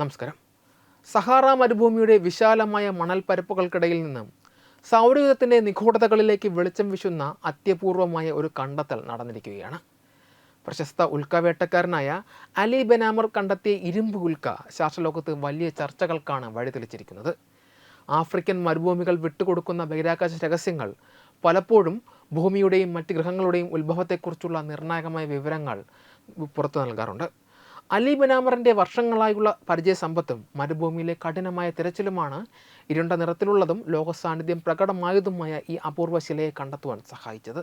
നമസ്കാരം. സഹാറ മരുഭൂമിയുടെ വിശാലമായ മണൽപ്പരപ്പുകൾക്കിടയിൽ നിന്ന് സൗരയുധത്തിന്റെ നിഗൂഢതകളിലേക്ക് വെളിച്ചം വിശുന്ന അത്യപൂർവമായ ഒരു കണ്ടെത്തൽ നടന്നിരിക്കുകയാണ്. പ്രശസ്ത ഉൽക്കവേട്ടക്കാരനായ അലി ബെനാമർ കണ്ടെത്തിയ ഇരുമ്പ് ഉൽക്ക ശാസ്ത്രലോകത്ത് വലിയ ചർച്ചകൾക്കാണ് വഴിതെളിച്ചിരിക്കുന്നത്. ആഫ്രിക്കൻ മരുഭൂമികൾ വിട്ടുകൊടുക്കുന്ന ബഹിരാകാശ രഹസ്യങ്ങൾ പലപ്പോഴും ഭൂമിയുടെയും മറ്റ് ഗ്രഹങ്ങളുടെയും ഉത്ഭവത്തെക്കുറിച്ചുള്ള നിർണായകമായ വിവരങ്ങൾ പുറത്തു നൽകാറുണ്ട്. അലി ബനാമറിന്റെ വർഷങ്ങളായുള്ള പരിചയസമ്പത്തും മരുഭൂമിയിലെ കഠിനമായ തിരച്ചിലുമാണ് ഇരുണ്ട നിറത്തിലുള്ളതും ലോക സാന്നിധ്യം പ്രകടമായതുമായ ഈ അപൂർവ ശിലയെ കണ്ടെത്തുവാൻ സഹായിച്ചത്.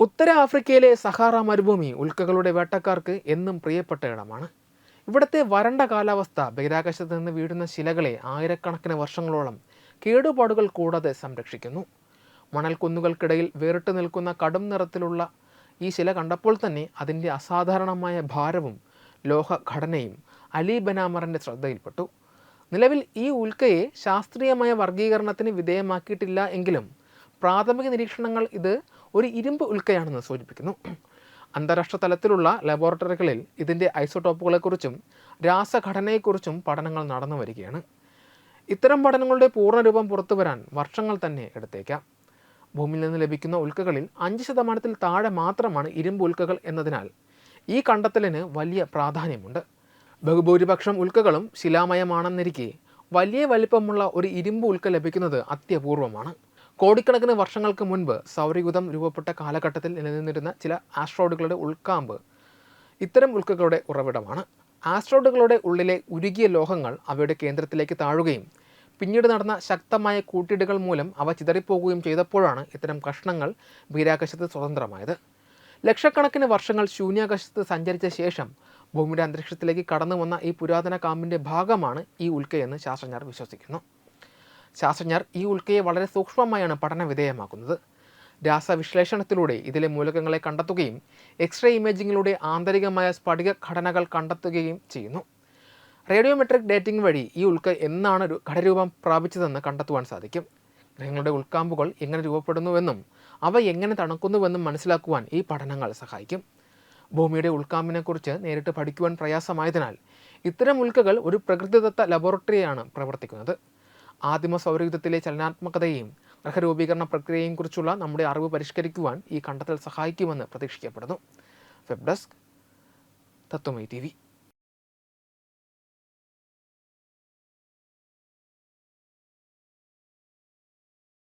ഉത്തര ആഫ്രിക്കയിലെ സഹാറ മരുഭൂമി ഉൽക്കകളുടെ വേട്ടക്കാർക്ക് എന്നും പ്രിയപ്പെട്ട ഇടമാണ്. ഇവിടുത്തെ വരണ്ട കാലാവസ്ഥ ബഹിരാകാശത്ത് നിന്ന് വീഴുന്ന ശിലകളെ ആയിരക്കണക്കിന് വർഷങ്ങളോളം കേടുപാടുകൾ കൂടാതെ സംരക്ഷിക്കുന്നു. മണൽക്കുന്നുകൾക്കിടയിൽ വേറിട്ട് നിൽക്കുന്ന കടും നിറത്തിലുള്ള ഈ ശില കണ്ടപ്പോൾ തന്നെ അതിന്റെ അസാധാരണമായ ഭാരവും ലോഹഘടനയും അലി ബനാമറിന്റെ ശ്രദ്ധയിൽപ്പെട്ടു. നിലവിൽ ഈ ഉൽക്കയെ ശാസ്ത്രീയമായ വർഗീകരണത്തിന് വിധേയമാക്കിയിട്ടില്ല എങ്കിലും പ്രാഥമിക നിരീക്ഷണങ്ങൾ ഇത് ഒരു ഇരുമ്പ് ഉൽക്കയാണെന്ന് സൂചിപ്പിക്കുന്നു. അന്താരാഷ്ട്ര തലത്തിലുള്ള ലബോറട്ടറികളിൽ ഇതിന്റെ ഐസോടോപ്പുകളെക്കുറിച്ചും രാസഘടനയെക്കുറിച്ചും പഠനങ്ങൾ നടന്നു വരികയാണ്. ഇത്തരം പഠനങ്ങളുടെ പൂർണരൂപം പുറത്തു വരാൻ വർഷങ്ങൾ തന്നെ എടുത്തേക്കാം. ഭൂമിയിൽ നിന്ന് ലഭിക്കുന്ന ഉൽക്കകളിൽ അഞ്ച് ശതമാനത്തിൽ താഴെ മാത്രമാണ് ഇരുമ്പ് ഉൽക്കകൾ എന്നതിനാൽ ഈ കണ്ടെത്തലിന് വലിയ പ്രാധാന്യമുണ്ട്. ബഹുഭൂരിപക്ഷം ഉൽക്കകളും ശിലാമയമാണെന്നിരിക്കെ വലിയ വലിപ്പമുള്ള ഒരു ഇരുമ്പ് ഉൽക്ക ലഭിക്കുന്നത് അത്യപൂർവമാണ്. കോടിക്കണക്കിന് വർഷങ്ങൾക്ക് മുൻപ് സൗരയുധം രൂപപ്പെട്ട കാലഘട്ടത്തിൽ നിലനിന്നിരുന്ന ചില ആസ്ട്രോയിഡുകളുടെ ഉൾക്കാമ്പ് ഇത്തരം ഉൽക്കകളുടെ ഉറവിടമാണ്. ആസ്ട്രോയിഡുകളുടെ ഉള്ളിലെ ഉരുകിയ ലോഹങ്ങൾ അവയുടെ കേന്ദ്രത്തിലേക്ക് താഴുകയും പിന്നീട് നടന്ന ശക്തമായ കൂട്ടിയിടുകൾ മൂലം അവ ചിതറിപ്പോകുകയും ചെയ്തപ്പോഴാണ് ഇത്തരം കഷ്ണങ്ങൾ ബഹിരാകാശത്ത് സ്വതന്ത്രമായത്. ലക്ഷക്കണക്കിന് വർഷങ്ങൾ ശൂന്യാകാശത്ത് സഞ്ചരിച്ച ശേഷം ഭൂമിയുടെ അന്തരീക്ഷത്തിലേക്ക് കടന്നു വന്ന ഈ പുരാതന കാമ്പിന്റെ ഭാഗമാണ് ഈ ഉൽക്കയെന്ന് ശാസ്ത്രജ്ഞർ വിശ്വസിക്കുന്നു. ശാസ്ത്രജ്ഞർ ഈ ഉൽക്കയെ വളരെ സൂക്ഷ്മമായാണ് പഠന വിധേയമാക്കുന്നത്. രാസവിശ്ലേഷണത്തിലൂടെ ഇതിലെ മൂലകങ്ങളെ കണ്ടെത്തുകയും എക്സ്റേ ഇമേജിങ്ങിലൂടെ ആന്തരികമായ സ്ഫടിക ഘടനകൾ കണ്ടെത്തുകയും ചെയ്യുന്നു. റേഡിയോമെട്രിക് ഡേറ്റിംഗ് വഴി ഈ ഉൽക്ക എന്നാണ് ഘടരൂപം പ്രാപിച്ചതെന്ന് കണ്ടെത്തുവാൻ സാധിക്കും. ഗ്രഹങ്ങളുടെ ഉൾക്കാമ്പുകൾ എങ്ങനെ രൂപപ്പെടുന്നുവെന്നും അവ എങ്ങനെ തണുക്കുന്നുവെന്നും മനസ്സിലാക്കുവാൻ ഈ പഠനങ്ങൾ സഹായിക്കും. ഭൂമിയുടെ ഉൾക്കാമ്പിനെക്കുറിച്ച് നേരിട്ട് പഠിക്കുവാൻ പ്രയാസമായതിനാൽ ഇത്തരം ഉൽക്കകൾ ഒരു പ്രകൃതിദത്ത ലബോറട്ടറിയാണ് പ്രവർത്തിക്കുന്നത്. ആദിമ സൗരയുധത്തിലെ ചലനാത്മകതയെയും ഗ്രഹരൂപീകരണ പ്രക്രിയയെയും കുറിച്ചുള്ള നമ്മുടെ അറിവ് പരിഷ്കരിക്കുവാൻ ഈ കണ്ടെത്തൽ സഹായിക്കുമെന്ന് പ്രതീക്ഷിക്കപ്പെടുന്നു. Web desk Tatwamayi T